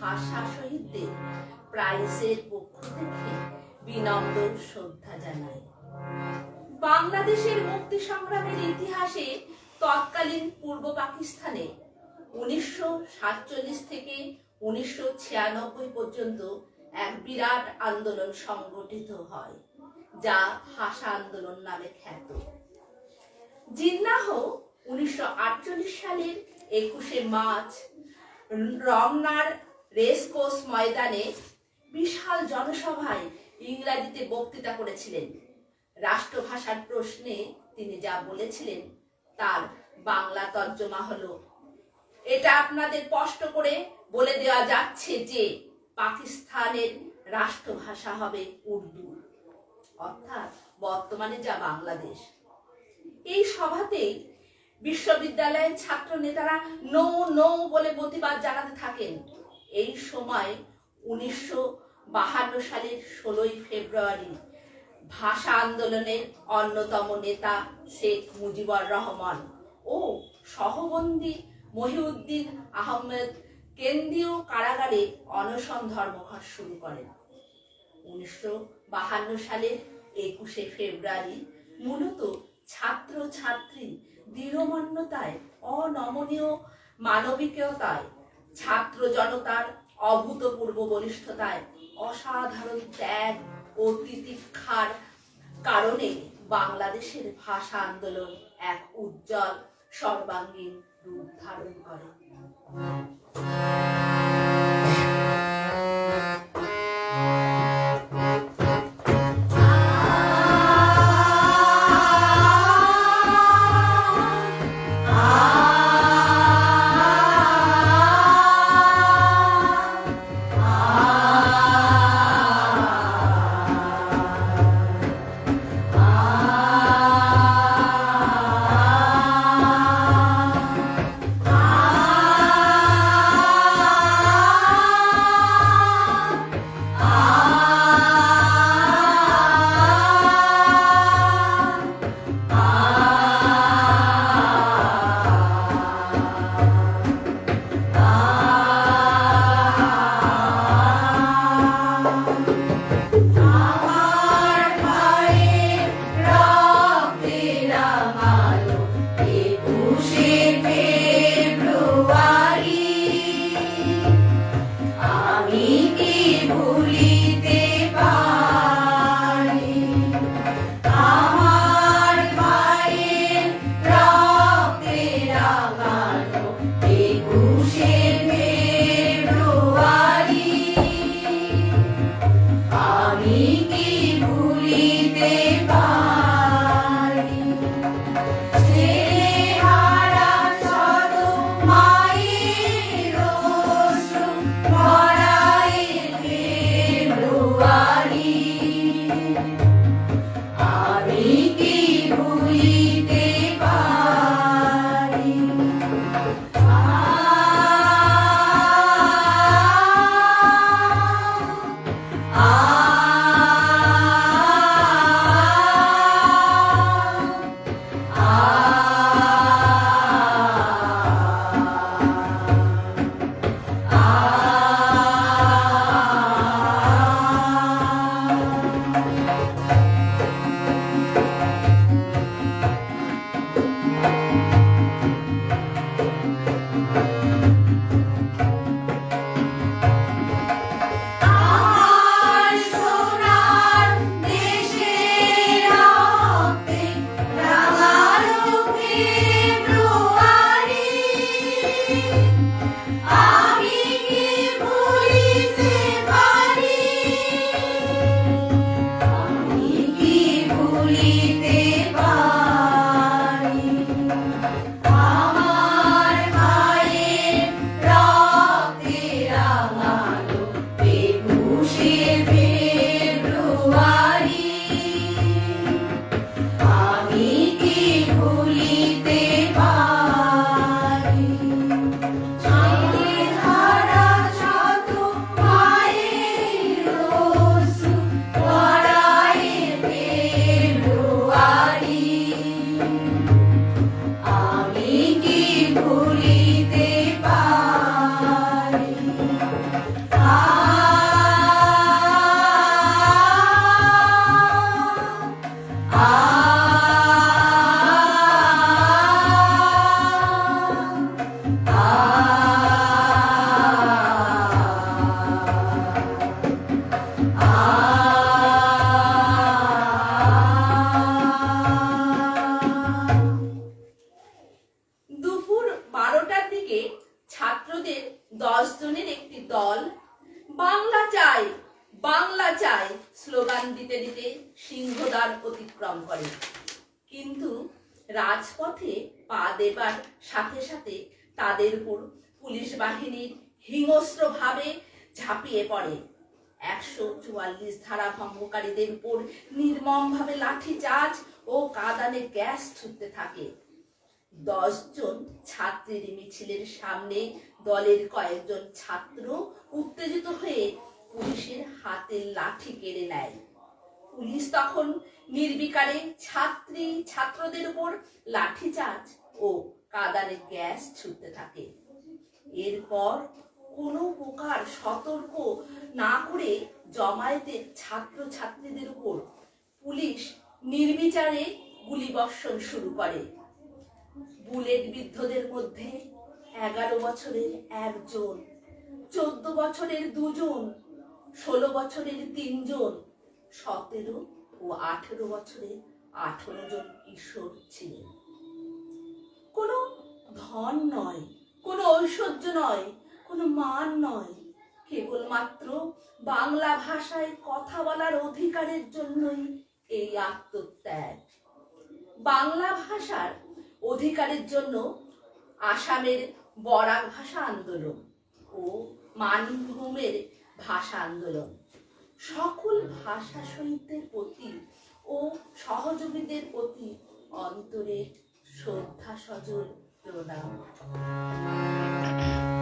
ভাষা শহীদদের প্রাইসের পক্ষ থেকে বিনম্র শ্রদ্ধা জানাই। বাংলাদেশের মুক্তি সংগ্রামের ইতিহাসে তৎকালীন পূর্ব পাকিস্তানে উনিশশো সাতচল্লিশ থেকে উনিশশো ছিয়ানব্বই পর্যন্ত এক বিরাট আন্দোলন সংগঠিত হয়, যা ভাষা আন্দোলন নামে খ্যাত। জিন্নাহ উনিশশো আটচল্লিশ সালের একুশে মার্চ রমনার রেসকোর্স ময়দানে বিশাল জনসভায় ইংরাজিতে বক্তৃতা করেছিলেন। রাষ্ট্রভাষার প্রশ্নে তিনি যা বলেছিলেন, তার বাংলা তর্জমা হলো। এটা আপনাদের স্পষ্ট করে বলে দেওয়া যাচ্ছে যে পাকিস্তানের রাষ্ট্রভাষা হবে উর্দু। অর্থাৎ বর্তমানে যা বাংলাদেশ। এই সভাতেই বিশ্ববিদ্যালয়ের ছাত্র নেতারা নো নো বলে প্রতিবাদ জানাতে থাকেন। এই সময় উনিশশো বাহান্ন সালের ষোলোই ফেব্রুয়ারি ভাষা আন্দোলনের অন্যতম নেতা শেখ মুজিবুর রহমান ও সহবন্দী মহিউদ্দিন আহমেদ কেন্দ্রীয় কারাগারে অনশন ধর্মঘট শুরু করেন। উনিশশো বাহান্ন সালের একুশে ফেব্রুয়ারি মূলত ছাত্র ছাত্রী দৃঢ়মান্যতায়, অনমনীয় মানবিকতায় ছাত্র জনতার অভূতপূর্ব বলিষ্ঠতায় অসাধারণ ত্যাগ ও তিতিক্ষার কারণে বাংলাদেশের ভাষা আন্দোলন এক উজ্জ্বল, সর্বাঙ্গীন রূপ ধারণ করে। দেবার সাথে সাথে তাদের উপর পুলিশ বাহিনীর হিংস্র ভাবে ঝাঁপিয়ে পড়ে। একশো চুয়াল্লিশ ধারা ভঙ্গকারীদের উপর নির্মমভাবে লাঠি চার্জ ও কাদানে গ্যাস ছুটতে থাকে। দশজন ছাত্রীর মিছিলের সামনে দলের কয়েকজন ছাত্র উত্তেজিত হয়ে পুলিশের হাতের লাঠি কেড়ে নেয়। পুলিশ তখন নির্বিকারে ছাত্রী, ছাত্রদের উপর লাঠিচার্জ ও কাদানে গ্যাস ছুটতে থাকে। এরপর কোনো প্রকার সতর্ক না করে জমায়েতের ছাত্র ছাত্রীদের উপর পুলিশ নির্বিচারে গুলিবর্ষণ শুরু করে। বুলেট বিদ্ধদের মধ্যে এগারো বছরের একজন, চোদ্দ বছরের দুজন, ষোলো বছরের তিনজন, সতেরো ও আঠেরো বছরের আঠেরো জন কিশোর ছিলেন। ধন নয়, কোনো ঐশ্বর্য নয়, কোনো মান নয়। কেবলমাত্র বাংলা ভাষায় কথা বলার অধিকারের জন্যই এই আত্মত্যাগ। বাংলা ভাষার অধিকারের জন্য আসামের বরাক ভাষা আন্দোলন ও মানভূমের ভাষা আন্দোলন। সকল ভাষা শহীদদের প্রতি ও সহযোগীদের প্রতি অন্তরে শ্রদ্ধা সজল প্রণাম বাংলা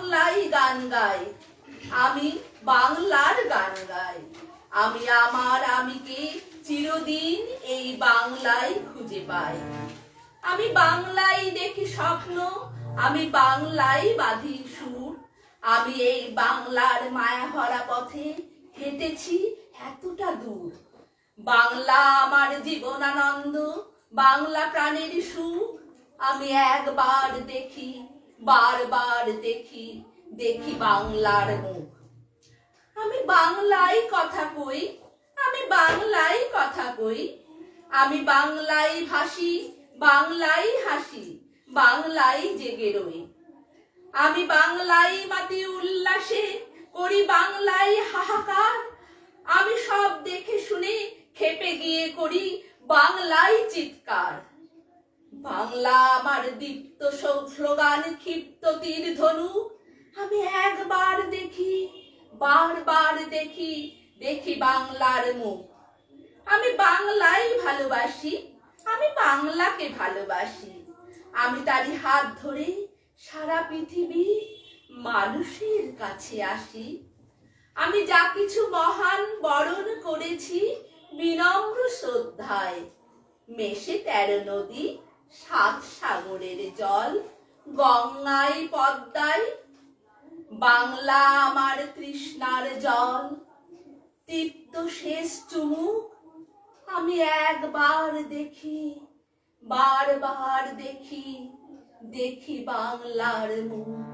বাংলায় গান গাই। আমি বাংলার গান গাই। আমি আমার আমিকে চিরদিন এই বাংলায় খুঁজে পাই। আমি বাংলায় দেখি স্বপ্ন, আমি বাংলায় বাঁধি সুর। আমি এই বাংলার মায়া ভরা পথে হেঁটেছি এতটা দূর। বাংলা আমার জীবনানন্দ, বাংলা প্রাণের সুখ আমি একবার দেখি বারবার দেখি দেখি বাংলার মুখ। আমি বাংলায় কথা কই, আমি বাংলায় কথা কই। আমি বাংলায় ভাসি বাংলায় হাসি, বাংলায় জেগে রই। আমি বাংলায় মাতি উল্লাসে করি, বাংলায় হাহাকার। আমি সব দেখে শুনে খেপে গিয়ে করি, বাংলায় চিৎকার। বাংলা আমার দীপ্ত স্লোগান ক্ষিপ্ত তীর ধনু। আমি একবার দেখি, বারবার দেখি দেখি বাংলার মুখ। আমি বাংলাই ভালোবাসি, আমি বাংলাকে ভালোবাসি। আমি তারই হাত ধরে সারা পৃথিবী মানুষের কাছে আসি। আমি যা কিছু মহান বরণ করেছি বিনম্র শ্রদ্ধায়, মেশে তেরো নদী সাত সাগরের জল, গঙ্গায় পদ্মায়, বাংলা আমার তৃষ্ণার জল। তৃপ্ত শেষ চুমুক আমি একবার দেখি, বারবার দেখি দেখি বাংলার মুখ।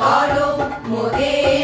গরব মোদের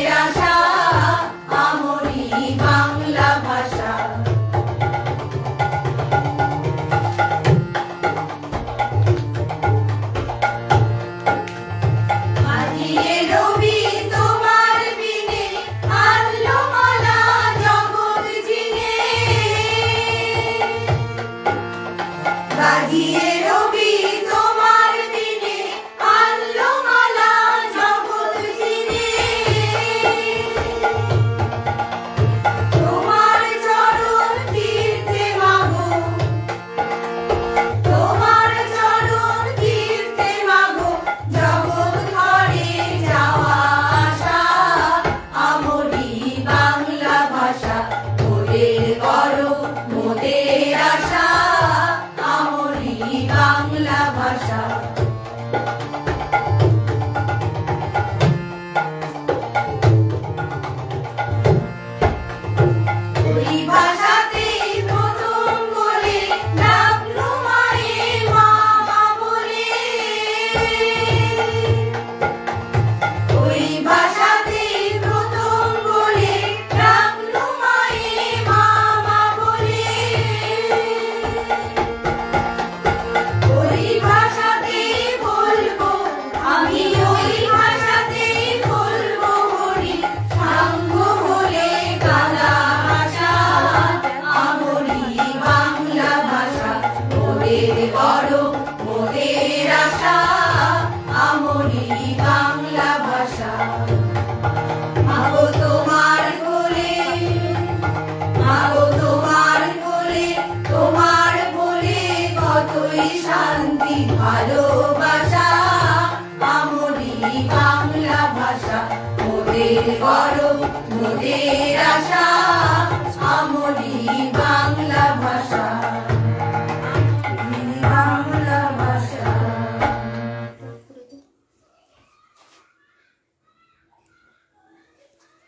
আশা